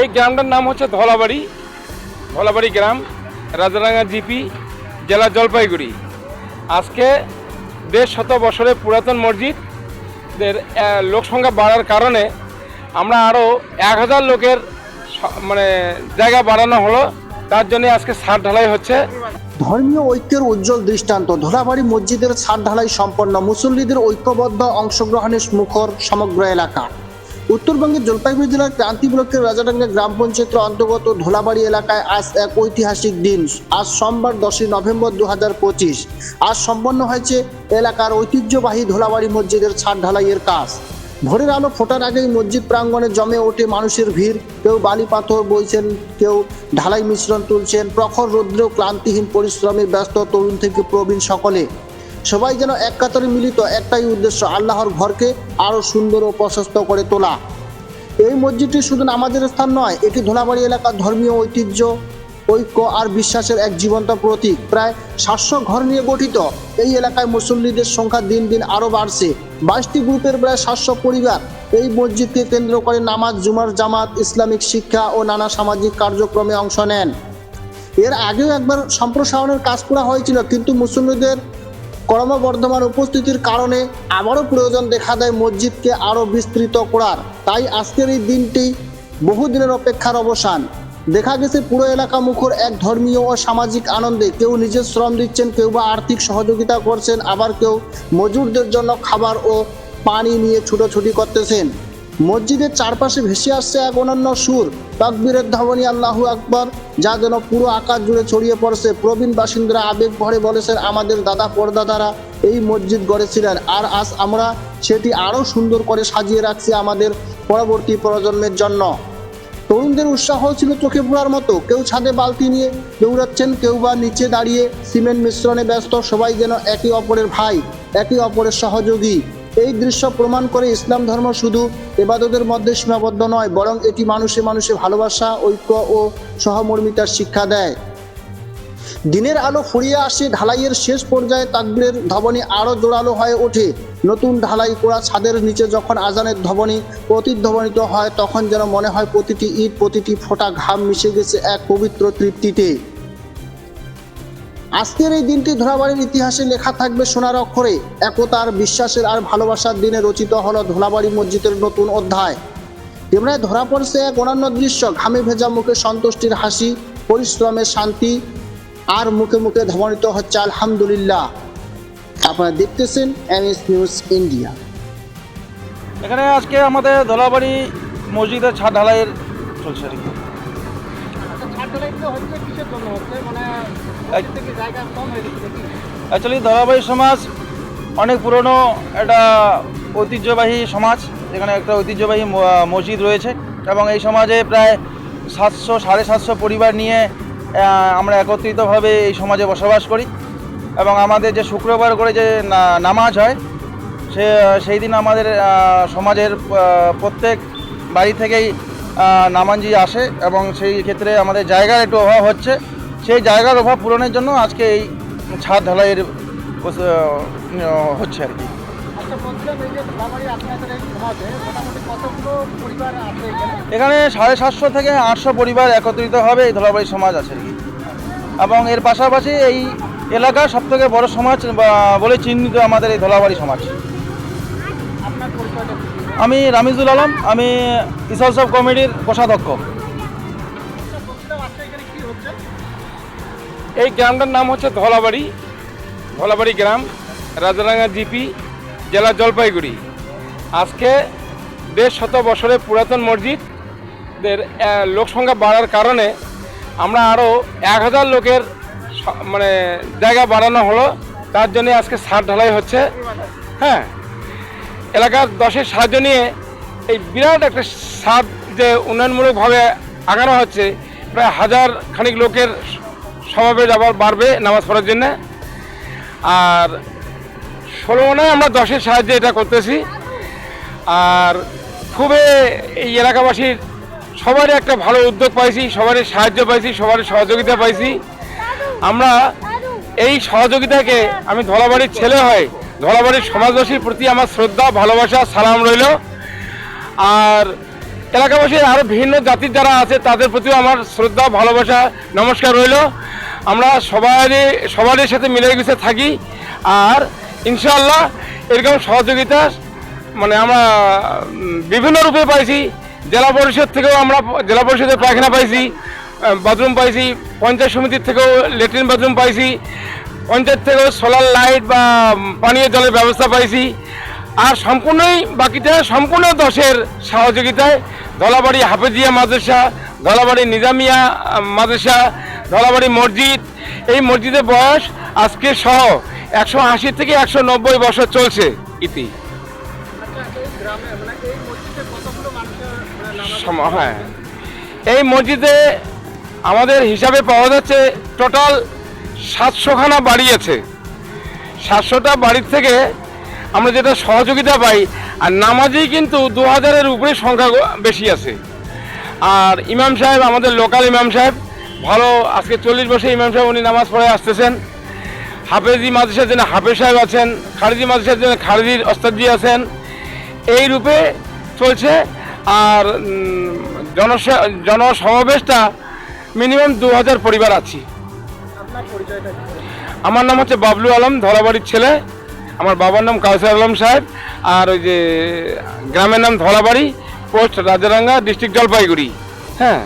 এই গ্রামটার নাম হচ্ছে ধলাবাড়ি ধলাবাড়ি গ্রাম রাজারাঙ্গা জিপি জেলা জলপাইগুড়ি। আজকে দেড় শত বছরের পুরাতন মসজিদের আহ, লোক সংখ্যা বাড়ার কারণে আমরা আরও এক হাজার লোকের মানে জায়গা বাড়ানো হলো তার জন্য আজকে ছাদ ঢালাই হচ্ছে। ধর্মীয় ঐক্যের উজ্জ্বল দৃষ্টান্ত ধুলাবাড়ি মসজিদের ছাদ ঢালাই সম্পন্ন মুসল্লিদের ঐক্যবদ্ধ অংশগ্রহণের মুখর সমগ্র এলাকা। উত্তরবঙ্গের জলপাইগুড়ি জেলার ক্রান্তি ব্লকের রাজাডাঙ্গা গ্রাম পঞ্চায়েতের অন্তর্গত ধোলাবাড়ি এলাকায় আজ এক ঐতিহাসিক দিন। আজ সোমবার দশই নভেম্বর দু হাজার পঁচিশ। আজ সম্পন্ন হয়েছে এলাকার ঐতিহ্যবাহী ধোলাবাড়ি মসজিদের ছাদ ঢালাইয়ের কাজ। ভোরের আলো ফোটার আগেই মসজিদ প্রাঙ্গণে জমে ওঠে মানুষের ভিড়। কেউ বালি পাথর বইছেন, কেউ ঢালাই মিশ্রণ তুলছেন। প্রখর রৌদ্রেও ক্লান্তিহীন পরিশ্রমে ব্যস্ত তরুণ থেকে প্রবীণ সকলে। সবাই যেন এক কাতারে মিলিত একটাই উদ্দেশ্য, আল্লাহর ঘরকে আরও সুন্দর ও প্রশস্ত করে তোলা। এই মসজিদটি শুধু নামাজের স্থান নয়, এটি ধোলাবাড়ি এলাকার ধর্মীয় ঐতিহ্য, ঐক্য আর বিশ্বাসের এক জীবন্ত প্রতীক। প্রায় সাতশো ঘর নিয়ে গঠিত, এই এলাকায় মুসল্লিদের সংখ্যা দিন দিন আরও বাড়ছে। বাইশটি গ্রুপের প্রায় সাতশো পরিবার এই মসজিদকে কেন্দ্র করে নামাজ, জুমার জামাত, ইসলামিক শিক্ষা ও নানা সামাজিক কার্যক্রমে অংশ নেন। এর আগেও একবার সম্প্রসারণের কাজ করা হয়েছিল, কিন্তু মুসল্লিদের ক্রমবর্ধমান উপস্থিতির কারণে আবারও প্রয়োজন দেখা দেয় মসজিদকে আরও বিস্তৃত করার। তাই আজকের এই দিনটি বহুদিনের অপেক্ষার অবসান। দেখা গেছে পুরো এলাকা মুখর এক ধর্মীয় ও সামাজিক আনন্দে কেউ নিজের শ্রম দিচ্ছেন, কেউ বা আর্থিক সহযোগিতা করছেন, আবার কেউ মজুরদের জন্য খাবার ও পানি নিয়ে ছুটোছুটি করতেছেন। মসজিদের চারপাশে ভেসে আসছে এক অনন্য সুর। তাকবীরের ধ্বনি আল্লাহু আকবর, যা যেন পুরো আকাশ জুড়ে ছড়িয়ে পড়ছে। প্রবীণ বাসিন্দারা আবেগ ভরে বলেছেন, আমাদের দাদা পরদাদারা এই মসজিদ গড়েছিলেন। আর আজ আমরা সেটি আরও সুন্দর করে সাজিয়ে রাখছি আমাদের পরবর্তী প্রজন্মের জন্য। তরুণদের উৎসাহ ছিল চোখে পড়ার মতো। কেউ ছাদে বালতি নিয়ে দৌড়াচ্ছেন, কেউ বা নিচে দাঁড়িয়ে সিমেন্ট মিশ্রণে ব্যস্ত। সবাই যেন একে অপরের ভাই, একে অপরের সহযোগী। এই দৃশ্য প্রমাণ করে ইসলাম ধর্ম শুধু এবাদতের মধ্যে সীমাবদ্ধ নয়, বরং এটি মানুষে মানুষে ভালোবাসা, ঐক্য ও সহমর্মিতার শিক্ষা দেয়। দিনের আলো ফুরিয়ে আসে, ঢালাইয়ের শেষ পর্যায়ে তাকবীরের ধবনী আরও জোরালো হয়ে ওঠে। নতুন ঢালাই করা ছাদের নিচে যখন আজানের ধবনী প্রতিধ্বনিত হয়, তখন যেন মনে হয় প্রতিটি ইট, প্রতিটি ফোঁটা ঘাম মিশে গেছে এক পবিত্র তৃপ্তিতে। আজকের এই দিনটি ধোলাবাড়ির ইতিহাসে লেখা থাকবে সোনার অক্ষরে। একতার বিশ্বাসের আর ভালোবাসার দিনে রচিত হলো ধোলাবাড়ি মসজিদের নতুন অধ্যায়। ক্যামেরায় ধরা পড়ছে এক অনন্য দৃশ্য ঘামে ভেজা মুখে সন্তুষ্টির হাসি পরিশ্রমের শান্তি আর মুখে মুখে ধ্বনিত হচ্ছে আলহামদুলিল্লাহ। আপনারা দেখতেছেন এমএস নিউজ ইন্ডিয়া। এখানে আজকে আমাদের দোলাবাড়ি মসজিদের ছাদ ঢালাইয়ের চলছে আর কি। অ্যাকচুয়ালি দলাবাড়ি সমাজ অনেক পুরনো একটা ঐতিহ্যবাহী সমাজ এখানে একটা ঐতিহ্যবাহী মসজিদ রয়েছে এবং এই সমাজে প্রায় সাতশো, সাড়ে সাতশো পরিবার নিয়ে আমরা একত্রিতভাবে এই সমাজে বসবাস করি। এবং আমাদের যে শুক্রবার করে যে নামাজ হয়, সে, সেই দিন আমাদের সমাজের প্রত্যেক বাড়ি থেকেই নামাজি আসে এবং সেই ক্ষেত্রে আমাদের জায়গার একটু অভাব হচ্ছে। সেই জায়গার অভাব পূরণের জন্য আজকে এই ছাদ ঢালাইয়ের হচ্ছে আর কি। এখানে সাড়ে সাতশো থেকে আটশো পরিবার একত্রিত হবে এই ধলাবাড়ি সমাজ আছে আর কি। এবং এর পাশাপাশি এই এলাকার সবথেকে বড় সমাজ বলে চিহ্নিত আমাদের এই ধলাবাড়ি সমাজ। আমি রামিজুল আলম আমি ইসল সব কমিটির কোষাধ্যক্ষ। এই গ্রামটার নাম হচ্ছে ধলাবাড়ি। ধলাবাড়ি গ্রাম রাজারাঙ্গা জিপি জেলা জলপাইগুড়ি। আজকে দেড় শত বছরের পুরাতন মসজিদের আহ, লোক সংখ্যা বাড়ার কারণে আমরা আরও এক হাজার লোকের মানে জায়গা বাড়ানো হলো। তার জন্য আজকে ছাদ ঢালাই হচ্ছে। হ্যাঁ এলাকার দশের সাহায্য নিয়ে এই বিরাট একটা ছাদ যে উন্নয়নমূলকভাবে আগানো হচ্ছে প্রায় হাজার খানিক লোকের সমাবেশ আবার বাড়বে নামাজ পড়ার জন্য। আর ষোলো মনে আমরা দশের সাহায্যে এটা করতেছি। আর খুবই এই এলাকাবাসীর সবারই একটা ভালো উদ্যোগ পাইছি, সবারই সাহায্য পাইছি, সবারই সহযোগিতা পাইছি। আমরা এই সহযোগিতাকে, আমি ধলাবাড়ির ছেলে হয়ে, ধলাবাড়ির সমাজবাসীর প্রতি আমার শ্রদ্ধা, ভালোবাসা, সালাম রইল। আর এলাকাবাসী আরও ভিন্ন জাতির যারা আছে, তাদের প্রতিও আমার শ্রদ্ধা, ভালোবাসা, নমস্কার রইল। আমরা সবারই সবারই সাথে মিলে গুছে থাকি। আর ইনশাআল্লাহ এরকম সহযোগিতা মানে আমরা বিভিন্ন রূপে পাইছি। জেলা পরিষদ থেকেও আমরা, জেলা পরিষদের পায়খানা পাইছি বাথরুম পাইছি, পঞ্চায়েত সমিতির থেকেও লেট্রিন বাথরুম পাইছি, পঞ্চায়েত থেকেও সোলার লাইট বা পানীয় জলের ব্যবস্থা পাইছি। আর সম্পূর্ণই বাকিটা সম্পূর্ণ দশের সহযোগিতায়। ধলাবাড়ি হাফেজিয়া মাদ্রাসা ধলাবাড়ি নিজামিয়া মাদ্রাসা ধলাবাড়ি মসজিদ। এই মসজিদের বয়স আজকে সহ একশো আশি থেকে একশো নব্বই বছর চলছে ইতি। হ্যাঁ। এই মসজিদে আমাদের হিসাবে পাওয়া যাচ্ছে টোটাল সাতশোখানা বাড়ি আছে। সাতশোটা বাড়ির থেকে আমরা যেটা সহযোগিতা পাই আর নামাজি কিন্তু দু হাজারের উপরে সংখ্যা বেশি আছে। আর ইমাম সাহেব আমাদের লোকাল ইমাম সাহেব ভালো আজকে চল্লিশ বছর ইমাম সাহেব উনি নামাজ পড়ে আসতেছেন। হাফেজি মাদ্রাসার জন্য হাফেজ সাহেব আছেন খারিজি মাদ্রাসার জন্য খারিজির ওস্তাদজি আছেন। এই রূপে চলছে আর জনসমাবেশটা মিনিমাম দু হাজার পরিবার আছি। আমার নাম হচ্ছে বাবলু আলম ধরাবাড়ির ছেলে। আমার বাবার নাম কাউসার আলম সাহেব, আর ওই যে গ্রামের নাম ধলাবাড়ি, পোস্ট রাজারাঙ্গা, ডিস্ট্রিক্ট জলপাইগুড়ি। হ্যাঁ।